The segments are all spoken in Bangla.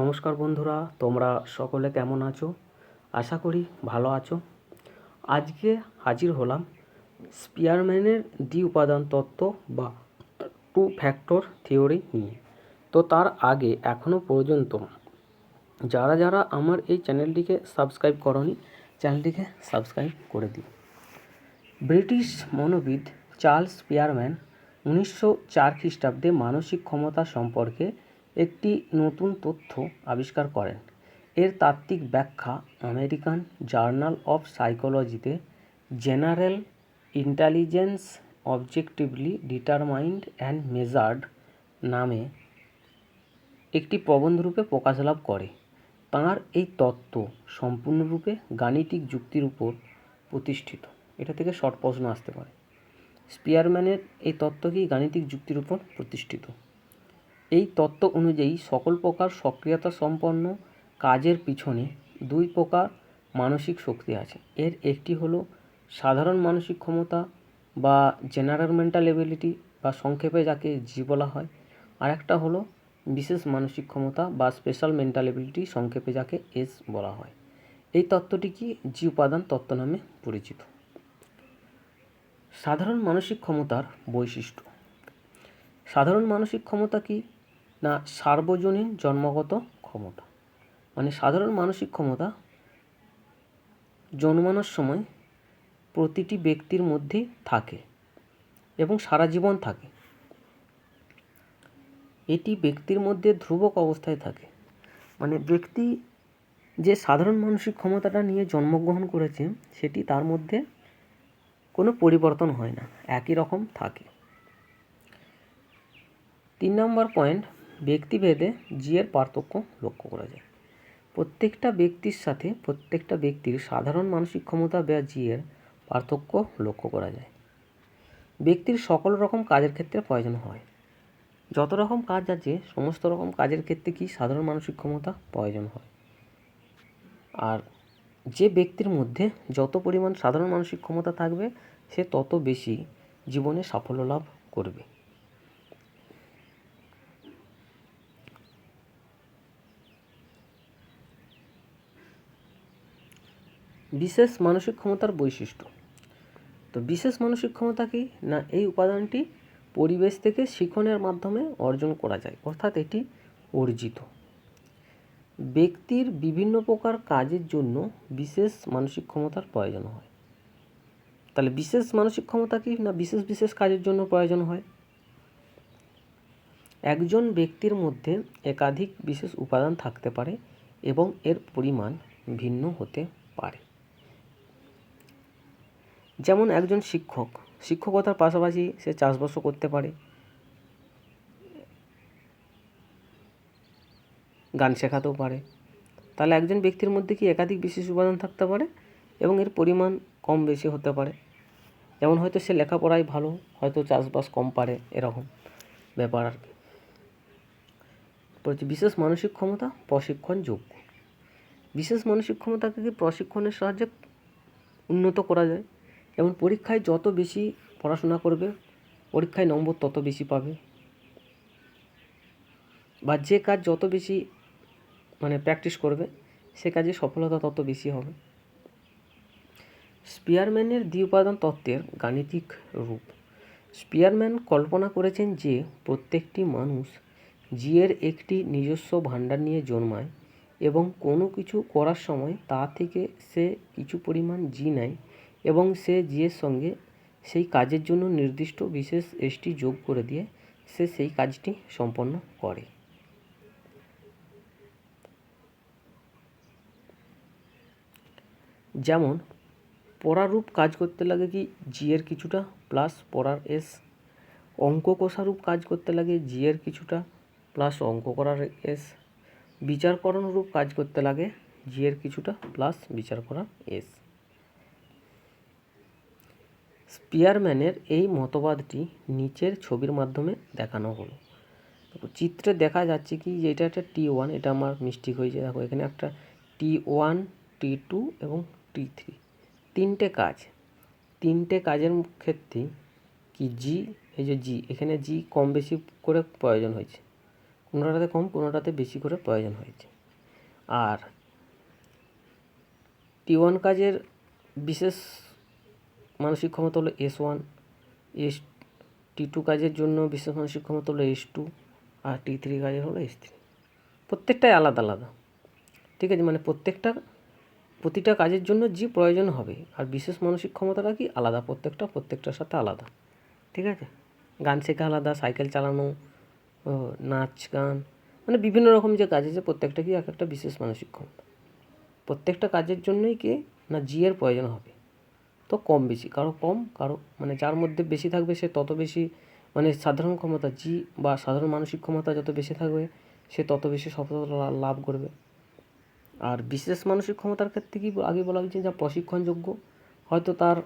নমস্কার বন্ধুরা, তোমরা সকলে কেমন আছো? আশা করি ভালো আছো। আজকে হাজির হলাম স্পিয়ারম্যানের দ্বি উপাদান তত্ত্ব বা টু ফ্যাক্টর থিওরি নিয়ে। তো তার আগে এখনও পর্যন্ত যারা যারা আমার এই চ্যানেলটিকে সাবস্ক্রাইব করনি, চ্যানেলটিকে সাবস্ক্রাইব করে দিই ব্রিটিশ মনোবিদ চার্লস স্পিয়ারম্যান উনিশশো চার খ্রিস্টাব্দে মানসিক ক্ষমতা সম্পর্কে একটি নতুন তথ্য আবিষ্কার করেন। এর তাত্ত্বিক ব্যাখ্যা American journal of সাইকোলজিতে general intelligence objectively determined and measured নামে একটি প্রবন্ধরূপে প্রকাশ লাভ করে। তাঁর এই তত্ত্ব সম্পূর্ণরূপে গাণিতিক যুক্তির উপর প্রতিষ্ঠিত। এটা থেকে শর্ট প্রশ্ন আসতে পারে। স্পিয়ারম্যানের এই তত্ত্ব কি গাণিতিক যুক্তির উপর প্রতিষ্ঠিত। এই তত্ত্ব অনুযায়ী সকল প্রকার সক্রিয়তা সম্পন্ন কাজের পিছনে দুই প্রকার মানসিক শক্তি আছে। এর একটি হলো সাধারণ মানসিক ক্ষমতা বা জেনারেল মেন্টাল এবিলিটি বা সংক্ষেপে যাকে জি বলা হয়। আর একটা হলো বিশেষ মানসিক ক্ষমতা বা স্পেশাল মেন্টাল এবিলিটি সংক্ষেপে যাকে এস বলা হয়। এই তত্ত্বটি কি? জি উপাদান তত্ত্ব নামে পরিচিত। সাধারণ মানসিক ক্ষমতার বৈশিষ্ট্য। সাধারণ মানসিক ক্ষমতা কি? না সার্বজনীন জন্মগত ক্ষমতা। মানে সাধারণ মানসিক ক্ষমতা জন্মানোর সময় প্রতিটি ব্যক্তির মধ্যে থাকে এবং সারা জীবন থাকে। এটি ব্যক্তির মধ্যে ধ্রুবক অবস্থায় থাকে। মানে ব্যক্তি যে সাধারণ মানসিক ক্ষমতাটা নিয়ে জন্মগ্রহণ করেছে, সেটি তার মধ্যে কোনো পরিবর্তন হয় না, একই রকম থাকে। তিন নম্বর পয়েন্ট ব্যক্তিভেদে জি এর পার্থক্য লক্ষ্য করা যায়। প্রত্যেকটা ব্যক্তির সাথে প্রত্যেকটা ব্যক্তির সাধারণ মানসিক ক্ষমতা বা জি এর পার্থক্য লক্ষ্য করা যায়। ব্যক্তির সকল রকম কাজের ক্ষেত্রে প্রয়োজন হয়। যত রকম কাজ আছে, সমস্ত রকম কাজের ক্ষেত্রে কি সাধারণ মানসিক ক্ষমতা প্রয়োজন হয়? আর যে ব্যক্তির মধ্যে যত পরিমাণ সাধারণ মানসিক ক্ষমতা থাকবে, সে তত বেশি জীবনে সাফল্য লাভ করবে। বিশেষ মানসিক ক্ষমতার বৈশিষ্ট্য। তো বিশেষ মানসিক ক্ষমতা কি? না, এই উপাদানটি পরিবেশ থেকে শিখনের মাধ্যমে অর্জন করা যায়, অর্থাৎ এটি অর্জিত। ব্যক্তির বিভিন্ন প্রকার কাজের জন্য বিশেষ মানসিক ক্ষমতার প্রয়োজন হয়। তাহলে বিশেষ মানসিক ক্ষমতা কি? না, বিশেষ বিশেষ কাজের জন্য প্রয়োজন হয়? একজন ব্যক্তির মধ্যে একাধিক বিশেষ উপাদান থাকতে পারে এবং এর পরিমাণ ভিন্ন হতে যেমন একজন শিক্ষক, শিক্ষকতার পাশাপাশি সে চাষবাসও করতে পারে। গান শেখাতেও পারে। তাহলে একজন ব্যক্তির মধ্যে কি একাধিক বিশেষ উপাদান থাকতে পারে এবং এর পরিমাণ কম বেশি হতে পারে? যেমন হয়তো সে লেখাপড়ায় ভালো, হয়তো চাষবাস কম পারে, এরকম ব্যাপার আর কি। বলছি বিশেষ মানসিক ক্ষমতা প্রশিক্ষণযোগ্য বিশেষ মানসিক ক্ষমতাকে কি প্রশিক্ষণের সাহায্যে উন্নত করা যায়? যেমন পরীক্ষায় যত বেশি পড়াশোনা করবে, পরীক্ষায় নম্বর তত বেশি পাবে। বা যে কাজ যত বেশি মানে প্র্যাকটিস করবে, সে কাজে সফলতা তত বেশি হবে। স্পিয়ারম্যানের দ্বি উপাদান তত্ত্বের গাণিতিক রূপ। স্পিয়ারম্যান কল্পনা করেছেন যে, প্রত্যেকটি মানুষ জিয়ের একটি নিজস্ব ভাণ্ডার নিয়ে জন্মায় এবং কোনো কিছু করার সময় তা থেকে সে কিছু পরিমাণ জি নেয় এবং সে জিয়ের সঙ্গে সেই কাজের জন্য নির্দিষ্ট বিশেষ এসটি যোগ করে দিয়ে সে সেই কাজটি সম্পন্ন করে। যেমন, পরারূপ কাজ করতে লাগে কি জি এর কিছুটা প্লাস পড়ার এস, অঙ্ক কষারূপ কাজ করতে লাগে জি এর কিছুটা প্লাস অঙ্ক করার এস বিচারকরণ রূপ কাজ করতে লাগে জি এর কিছুটা প্লাস বিচার করার এস। স্পিয়ারম্যানের এই মতবাদটি নিচের ছবির মাধ্যমে দেখানো হলো। চিত্রে দেখা যাচ্ছে কি যে এটা একটা টি ওয়ান এটা আমার মিস্টেক হয়েছে। দেখো, এখানে একটা টি ওয়ান টি টু এবং টি থ্রি তিনটে কাজ। তিনটে কাজের ক্ষেত্রে কি জি এই যে জি এখানে জি কম বেশি করে প্রয়োজন হয়েছে। কোনোটাতে কম, কোনোটাতে বেশি করে প্রয়োজন হয়েছে। আর টি ওয়ান কাজের বিশেষ মানসিক ক্ষমতা হলো S one, S T two কাজের জন্য বিশেষ মানসিক ক্ষমতা হলো এস টু আর টি থ্রি কাজের হলো এস থ্রি। প্রত্যেকটাই আলাদা আলাদা। ঠিক আছে মানে প্রত্যেকটা, প্রতিটা কাজের জন্য যে প্রয়োজন হবে আর বিশেষ মানসিক ক্ষমতাটা কি আলাদা, প্রত্যেকটা, প্রত্যেকটার সাথে আলাদা। ঠিক আছে? গান শেখা আলাদা, সাইকেল চালানো নাচ, গান মানে বিভিন্ন রকম যে কাজ আছে, প্রত্যেকটা কি এক একটা বিশেষ মানসিক ক্ষমতা। প্রত্যেকটা কাজের জন্যই কি না জি এর প্রয়োজন হবে। তো কম বেশি। কারও কম, কারও মানে যার মধ্যে বেশি থাকবে সে তত বেশি মানে সাধারণ ক্ষমতা, জি বা সাধারণ মানসিক ক্ষমতা যত বেশি থাকবে, সে তত বেশি সফলতা লাভ করবে। আর বিশেষ মানসিক ক্ষমতার ক্ষেত্রে কি আগে বলা হয়েছে যা প্রশিক্ষণযোগ্য। হয়তো তার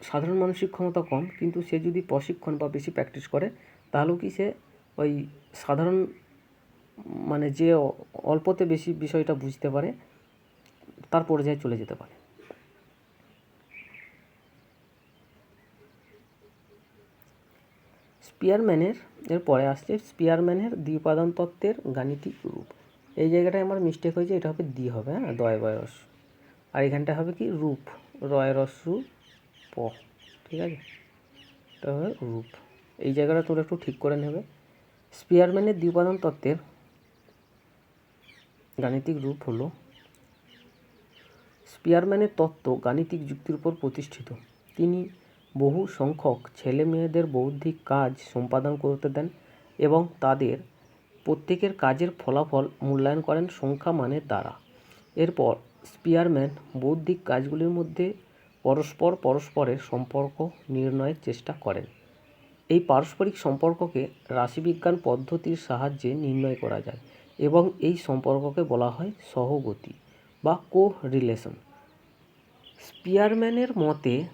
সাধারণ মানসিক ক্ষমতা কম, কিন্তু সে যদি প্রশিক্ষণ বা বেশি প্র্যাকটিস করে, তাহলেও কি সে ওই সাধারণ মানে যে অল্পতে বেশি বিষয়টা বুঝতে পারে, তার পর্যায়ে চলে যেতে পারে। স্পিয়ারম্যানের, এর পরে আসছে স্পিয়ারম্যানের দ্বিউপাদান তত্ত্বের গাণিতিক রূপ। এই জায়গাটায় আমার মিস্টেক হয়েছে, এটা হবে দ্বি হবে হ্যাঁ? দয় বয়স আর এখানটা হবে কি? রূপ। রয় রস প। ঠিক আছে? এটা হবে রূপ। এই জায়গাটা তোমরা একটু ঠিক করে নেবে। স্পিয়ারম্যানের দ্বিউপাদান তত্ত্বের গাণিতিক রূপ হলো, স্পিয়ারম্যানের তত্ত্ব গাণিতিক যুক্তির উপর প্রতিষ্ঠিত। তিনি বহু সংখ্যক ছেলে মেয়েদের বৌদ্ধিক কাজ সম্পাদন করতে দেন এবং তাদের প্রত্যেকের কাজের ফলাফল মূল্যায়ন করেন সংখ্যা মানের দ্বারা এরপর স্পিয়ারম্যান বৌদ্ধিক কাজগুলির মধ্যে পরস্পর পরস্পরের সম্পর্ক নির্ণয়ের চেষ্টা করেন। এই পারস্পরিক সম্পর্ককে রাশিবিজ্ঞান পদ্ধতির সাহায্যে নির্ণয় করা যায় এবং এই সম্পর্ককে বলা হয় সহগতি বা কো রিলেশন স্পিয়ারম্যানের মতে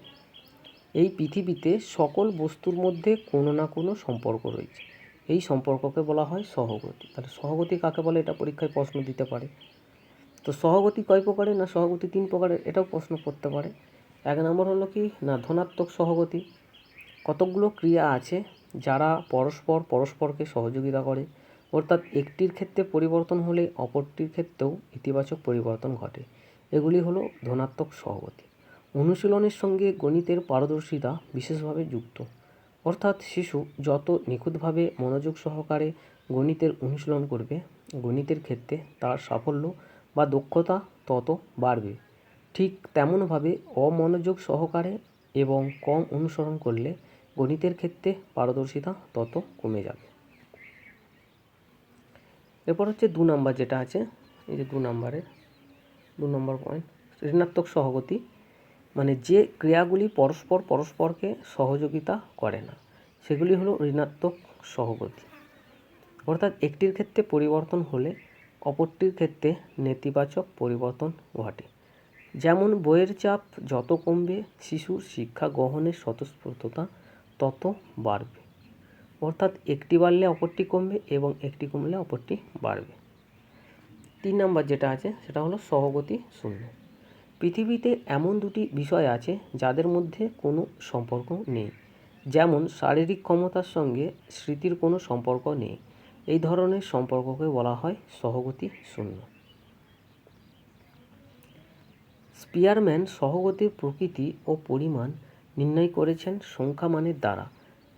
এই পৃথিবীতে সকল বস্তুর মধ্যে কোনো না কোনো সম্পর্ক রয়েছে। এই সম্পর্ককে বলা হয় সহগতি। তাহলে সহগতি কাকে বলে? এটা পরীক্ষায় প্রশ্ন দিতে পারে। তো সহগতি কয় প্রকারের না সহগতি তিন প্রকারের? এটাও প্রশ্ন করতে পারে। এক নম্বর হলো কি? না, ধনাত্মক সহগতি। কতকগুলো ক্রিয়া আছে যারা পরস্পর পরস্পরকে সহযোগিতা করে। অর্থাৎ একটির ক্ষেত্রে পরিবর্তন হলে অপরটির ক্ষেত্রেও ইতিবাচক পরিবর্তন ঘটে। এগুলি হলো ধনাত্মক সহগতি। অনুশীলনের সঙ্গে গণিতের পারদর্শিতা বিশেষভাবে যুক্ত। অর্থাৎ শিশু যত নিখুঁতভাবে মনোযোগ সহকারে গণিতের অনুশীলন করবে, গণিতের ক্ষেত্রে তার সাফল্য বা দক্ষতা তত বাড়বে। ঠিক তেমনভাবে অমনোযোগ সহকারে এবং কম অনুসরণ করলে গণিতের ক্ষেত্রে পারদর্শিতা তত কমে যাবে। এরপর হচ্ছে দু নম্বর যেটা আছে, এই যে দু নম্বরের, দু নম্বর পয়েন্ট ঋণাত্মক সহগতি মানে যে ক্রিয়াগুলি পরস্পর পরস্পরকে সহযোগিতা করে না, সেগুলি হলো ঋণাত্মক সহগতি। অর্থাৎ একটির ক্ষেত্রে পরিবর্তন হলে অপরটির ক্ষেত্রে নেতিবাচক পরিবর্তন ঘটে। যেমন বইয়ের চাপ যত কমবে, শিশুর শিক্ষা গ্রহণের স্বতঃস্ফূর্ততা তত বাড়বে। অর্থাৎ একটি বাড়লে অপরটি কমবে এবং একটি কমলে অপরটি বাড়বে। তিন নম্বর যেটা আছে, সেটা হলো সহগতি শূন্য। পৃথিবীতে এমন দুটি বিষয় আছে যাদের মধ্যে কোনো সম্পর্ক নেই। যেমন, শারীরিক ক্ষমতার সঙ্গে স্মৃতির কোনো সম্পর্ক নেই। এই ধরনের সম্পর্ককে বলা হয় সহগতি শূন্য। স্পিয়ারম্যান সহগতির প্রকৃতি ও পরিমাণ নির্ণয় করেছেন সংখ্যামানের দ্বারা।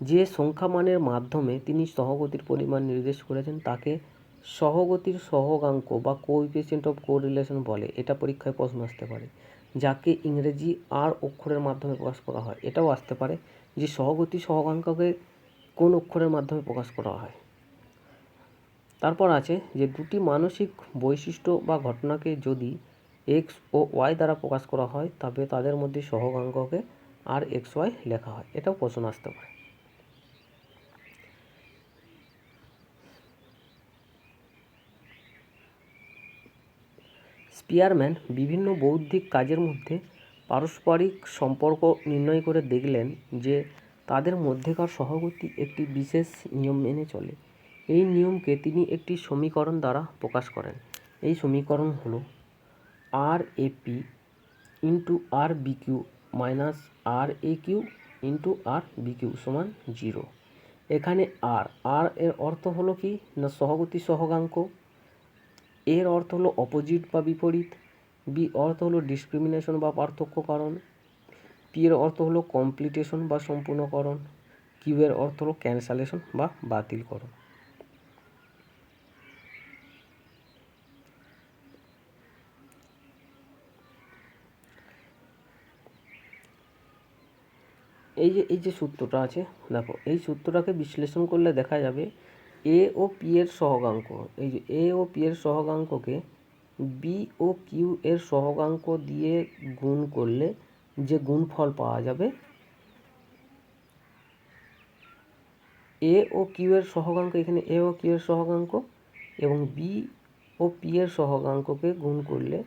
যে সংখ্যামানের মাধ্যমে তিনি সহগতির পরিমাণ নির্দেশ করেছেন, তাকে সহগতির সহগাঙ্ক বা কোএফিসিয়েন্ট অফ কোরিলেশন বলে, এটা পরীক্ষায় প্রশ্ন আসতে পারে, যাকে ইংরেজি আর অক্ষরের মাধ্যমে প্রকাশ করা হয়। এটাও আসতে পারে যে সহগতি সহগাঙ্ককে কোন অক্ষরের মাধ্যমে প্রকাশ করা হয়। তারপর আছে যে দুটি মানসিক বৈশিষ্ট্য বা ঘটনাকে যদি এক্স ও ওয়াই দ্বারা প্রকাশ করা হয়, তবে তাদের মধ্যে সহগাঙ্ককে আর এক্স ওয়াই লেখা হয়। এটাও প্রশ্ন আসতে পারে। স্পিয়ারম্যান বিভিন্ন বৌদ্ধিক কাজের মধ্যে পারস্পরিক সম্পর্ক নির্ণয় করে দেখলেন যে তাদের মধ্যেকার সহগতি একটি বিশেষ নিয়ম মেনে চলে। এই নিয়মকে তিনি একটি সমীকরণ দ্বারা প্রকাশ করেন। এই সমীকরণ হলো R A P into R B Q minus R A Q into R B Q সমান জিরো এখানে আর আর এর অর্থ হলো কি? না সহগতি সহগাঙ্ক? এর অর্থ হলো অপোজিট বা বিপরীত বি অর্থ হলো ডিসক্রিমিনেশন বা পার্থক্যকরণ পি এর অর্থ হলো কমপ্লিটেশন বা সম্পূর্ণকরণ কিউ এর অর্থ হলো ক্যান্সালেশন বা বাতিলকরণ। এই যে এই যে সূত্রটা আছে, দেখো, এই সূত্রটাকে বিশ্লেষণ করলে দেখা যাবে এ ও পি এর সহগাঙ্ক, এই যে এ ও পি এর সহগাঙ্ককে বি ও কিউ এর সহগাঙ্ক দিয়ে গুণ করলে যে গুণফল পাওয়া যাবে এ ও কিউ এর সহগাঙ্ক, এখানে এ ও কিউ এর সহগাঙ্ক এবং বি ও পি এর সহগাঙ্ককে গুণ করলে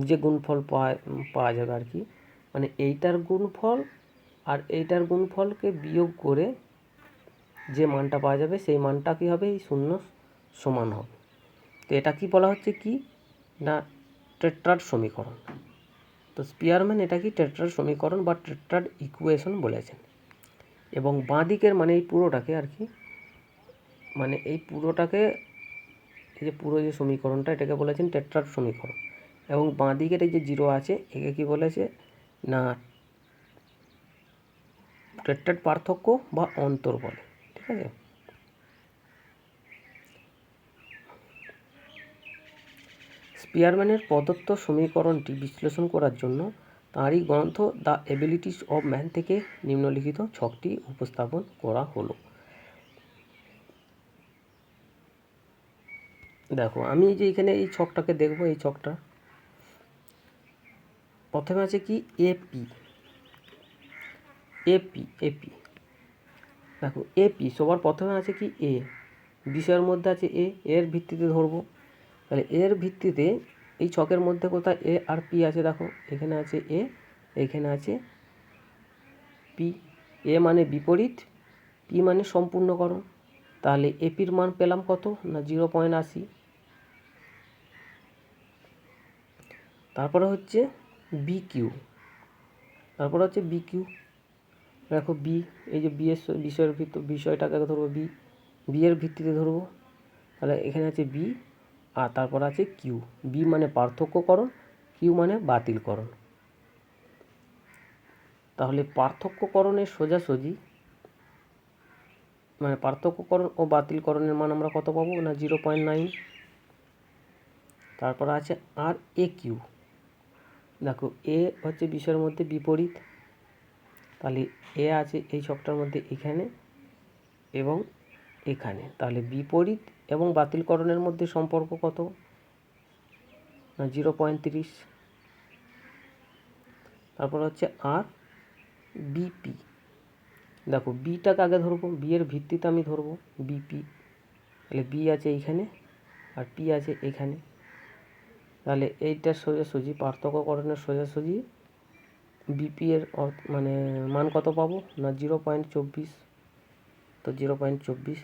যে গুণফল পাওয়া পাওয়া যাবে আর কি মানে এইটার গুণফল আর এইটার গুণফলকে বিয়োগ করে যে মানটা পাওয়া যাবে, সেই মানটা কী হবে? এই শূন্য সমান হবে। তো এটা কি বলা হচ্ছে কি? না টেট্রাড সমীকরণ। তো স্পিয়ারম্যান এটা কি? টেট্রাড সমীকরণ বা টেট্রাড ইকুয়েশন বলেছেন। এবং বাঁ দিকের মানে এই পুরোটাকে আর কি মানে এই পুরোটাকে, এই যে পুরো যে সমীকরণটা, এটাকে বলেছেন টেট্রাড সমীকরণ। এবং বাঁ দিকের এই যে জিরো আছে, একে কি বলেছে? না টেট্রাড পার্থক্য বা অন্তর বলে। ঠিক আছে স্পিয়ারম্যানের প্রদত্ত সমীকরণটি বিশ্লেষণ করার জন্য তাঁরই গ্রন্থ দ্য এবিলিটিস অফ ম্যান থেকে নিম্নলিখিত ছকটি উপস্থাপন করা হলো। দেখো, আমি যে এখানে এই ছকটাকে দেখব, এই ছকটা। প্রথমে আছে কি? এপি এপি এপি দেখো এপি সবার প্রথমে আছে কি এ বিষয়ের মধ্যে আছে এ এর ভিত্তিতে ধরবো। তাহলে এর ভিত্তিতে এই ছকের মধ্যে কোথায় এ আর পি আছে দেখো, এখানে আছে এ এখানে আছে পি এ মানে বিপরীত পি মানে সম্পূর্ণকরণ। তাহলে এপির মান পেলাম কত? না, জিরো পয়েন্ট আশি। তারপরে হচ্ছে বি কিউ তারপরে হচ্ছে বি কিউ দেখো বি এই যে বি এর বিষয়ের ভিত্তি বিষয়টাকে ধরবো বি বি এর ভিত্তিতে ধরবো। তাহলে এখানে আছে বি আর তারপর আছে কিউ বি মানে পার্থক্যকরণ কিউ মানে বাতিলকরণ। তাহলে পার্থক্যকরণের সোজাসুজি মানে পার্থক্যকরণ ও বাতিলকরণের মান আমরা কত পাবো? না, জিরো পয়েন্ট নাইন। তারপর আছে আর এ কিউ দেখো এ হচ্ছে বিষয়ের মধ্যে বিপরীত। তাহলে এ আছে এই ছকটার মধ্যে এখানে এবং এখানে। তাহলে বিপরীত এবং বাতিলকরণের মধ্যে সম্পর্ক কত? জিরো পয়েন্ট তারপর হচ্ছে আর বিপি। দেখো বিটাকে আগে ধরবো? বি এর ভিত্তিতে আমি ধরবো বিপি। তাহলে বি আছে এইখানে আর পি আছে এখানে। তাহলে এইটার সোজাসুজি পার্থক্যকরণের সোজাসুজি বিপি এর মানে মান কত পাবো? না জিরো পয়েন্ট চব্বিশ। তো জিরো পয়েন্ট চব্বিশ।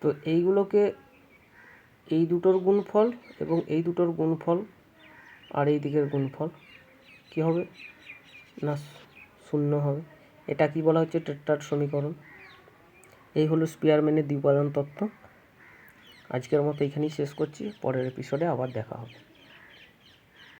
তো এইগুলোকে, এই দুটোর গুণফল এবং এই দুটোর গুণফল আর এই দিকের গুণফল, কী হবে? না, শূন্য হবে। এটা কি বলা হচ্ছে? টেট্রার সমীকরণ। এই হলো স্পিয়ারম্যানের দ্বিউপাদান তত্ত্ব। আজকের মতো এখানেই শেষ করছি। পরের এপিসোডে আবার দেখা হবে।